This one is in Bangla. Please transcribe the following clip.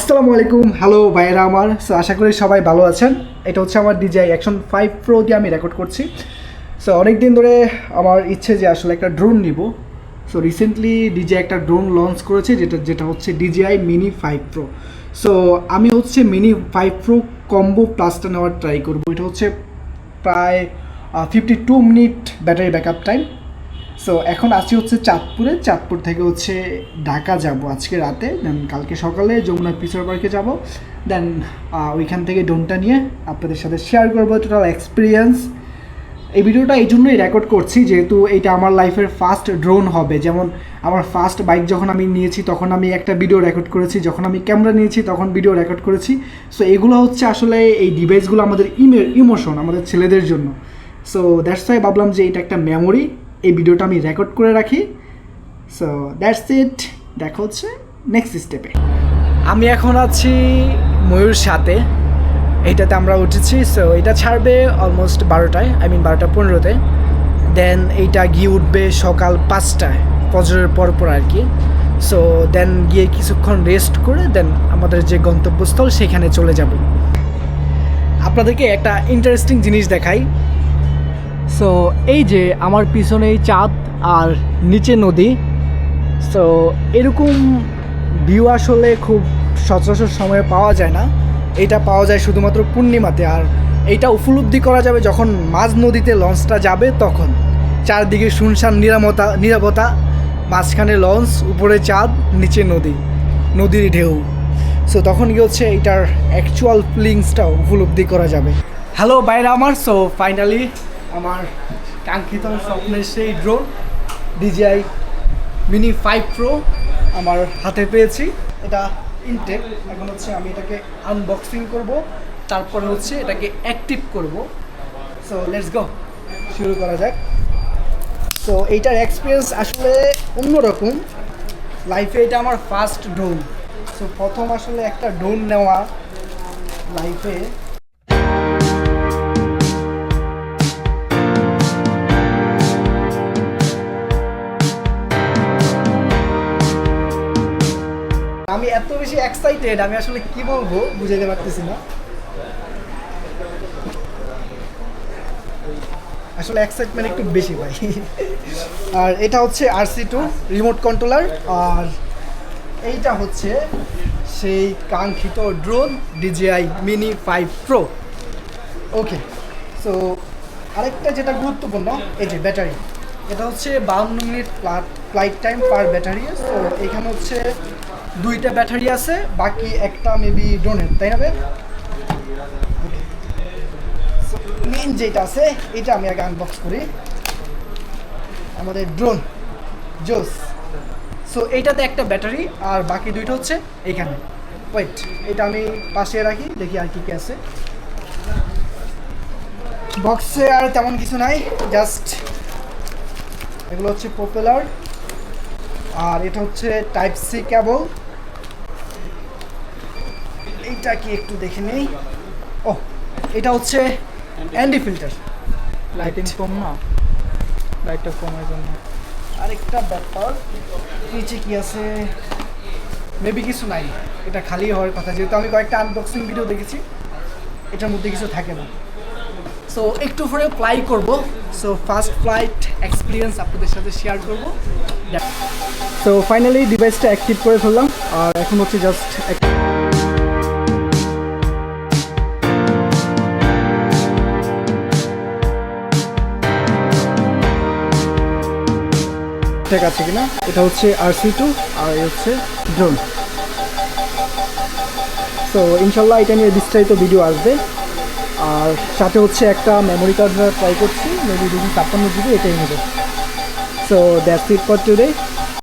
আসসালামু আলাইকুম। হ্যালো ভাইয়েরা আমার। সো আশা করি সবাই ভালো আছেন। এটা হচ্ছে আমার ডিজাই অ্যাকশন ফাইভ প্রো দিয়ে আমি রেকর্ড করছি। সো অনেক দিন ধরে আমার ইচ্ছে যে আসলে একটা ড্রোন নিব। সো রিসেন্টলি ডিজে একটা ড্রোন লঞ্চ করেছে, যেটা যেটা হচ্ছে DJI mini five pro so আমি হচ্ছে মিনি ফাইভ প্রো কম্বো প্লাসটা নেওয়ার ট্রাই করব। এটা হচ্ছে প্রায় fifty two minute battery backup time so এখন আসছি হচ্ছে চাঁদপুরে। চাঁদপুর থেকে হচ্ছে ঢাকা যাব আজকে রাতে। দেন কালকে সকালে যমুনা পিসার পার্কে যাব। দেন ওইখান থেকে ড্রোনটা নিয়ে আপনাদের সাথে শেয়ার করব টোটাল এক্সপিরিয়েন্স এই ভিডিওটা এই জন্যই রেকর্ড করছি, যেহেতু এটা আমার লাইফের ফার্স্ট ড্রোন হবে। যেমন আমার ফার্স্ট বাইক যখন আমি নিয়েছি, তখন আমি একটা ভিডিও রেকর্ড করেছি। যখন আমি ক্যামেরা নিয়েছি, তখন ভিডিও রেকর্ড করেছি। সো এগুলো হচ্ছে আসলে এই ডিভাইসগুলো আমাদের ইমে ইমোশন আমাদের ছেলেদের জন্য। সো দ্যাটস ওয়াই ভাবলাম যে এটা একটা মেমোরি এই ভিডিওটা আমি রেকর্ড করে রাখি। সো দ্যাটস ইট দেখা হচ্ছে নেক্সট স্টেপে আমি এখন আছি ময়ূর সাথে। এইটাতে আমরা উঠেছি সো এটা ছাড়বে অলমোস্ট বারোটায় আই মিন বারোটা পনেরোতে। দেন এইটা গিয়ে উঠবে সকাল পাঁচটায়, ফজরের পর পর আর কি। সো দেন গিয়ে কিছুক্ষণ রেস্ট করে দেন আমাদের যে গন্তব্যস্থল সেখানে চলে যাব। আপনাদেরকে একটা ইন্টারেস্টিং জিনিস দেখাই। সো এই যে আমার পিছনে এই চাঁদ আর নিচে নদী। সো এরকম ভিউ আসলে খুব সচরাচর সময়ে পাওয়া যায় না। এটা পাওয়া যায় শুধুমাত্র পূর্ণিমাতে আর এইটা উপলব্ধি করা যাবে যখন মাঝ নদীতে লঞ্চটা যাবে তখন। চারদিকে শুনশান নিরামতা, নিরাপত্তা, মাঝখানে লঞ্চ, উপরে চাঁদ, নিচে নদী, নদীর ঢেউ। সো তখন কি হচ্ছে এটার অ্যাকচুয়াল ফিলিংসটা উপলব্ধি করা যাবে। হ্যালো বাইরে আমার। সো ফাইনালি আমার কাঙ্ক্ষিত স্বপ্নের সেই drone DJI mini five pro আমার হাতে পেয়েছি। এটা ইনটেক এখন হচ্ছে আমি এটাকে আনবক্সিং করব, তারপরে হচ্ছে এটাকে অ্যাক্টিভ করব। সো লেটস গো শুরু করা যাক। সো এইটার এক্সপিরিয়েন্স আসলে অন্যরকম। লাইফে এটা আমার ফার্স্ট ড্রোন সো প্রথম আসলে একটা ড্রোন নেওয়া লাইফে আমি এত বেশি এক্সাইটেড আমি আসলে কি বলব বুঝাইতে পারতেছি না। আসলে এক্সাইটমেন্ট একটু বেশি ভাই। আর এটা হচ্ছে আরসি টু রিমোট কন্ট্রোলার আর এইটা হচ্ছে সেই কাঙ্ক্ষিত drone DJI mini five pro okay so আরেকটা যেটা গুরুত্বপূর্ণ, এই যে ব্যাটারি এটা হচ্ছে বাউন্ন minute flight time per battery so এখানে হচ্ছে দুইটা ব্যাটারি আছে, বাকি একটা মেবি ড্রোনের তাই না মেন যেটা আছে, এটা আমি আগে আনবক্স করি। আমাদের ড্রোন জোস সো এইটাতে একটা ব্যাটারি, আর বাকি দুইটা হচ্ছে এখানে। ওয়েট এটা আমি পাশে রাখি, দেখি আর কি কি আছে। বক্সে আর তেমন কিছু নাই জাস্ট এগুলো হচ্ছে পপুলার আর এটা হচ্ছে টাইপ সি কেবল এইটা কি একটু দেখে নেই? ও এটা হচ্ছে অ্যান্ডি ফিল্টার লাইটিং কম না? লাইটটা কমের জন্য। আরেকটা ব্যাপার নিচে কি আছে? মেবি কিছু নাই। এটা খালি হওয়ার কথা যেহেতু আমি কয়েকটা আনবক্সিং ভিডিও দেখেছি এটার মধ্যে কিছু থাকে না। সো একটু পরে ফ্লাই করব। সো ফার্স্ট ফ্লাইট এক্সপিরিয়েন্স আপনাদের সাথে শেয়ার করব। সো ফাইনালি ডিভাইসটা অ্যাক্টিভ করে ফেললাম। আর এখন হচ্ছে জাস্ট ঠিক আছে কিনা, এটা হচ্ছে আর সি টু আর হচ্ছে ড্রোন সো ইনশাল্লাহ এটা নিয়ে বিস্তারিত ভিডিও আসবে। আর সাথে হচ্ছে একটা মেমোরি কার্ড ট্রাই করছি মেবি দুদিন ছাপ্পান্ন জিবি এটাই নেবে। So that it for today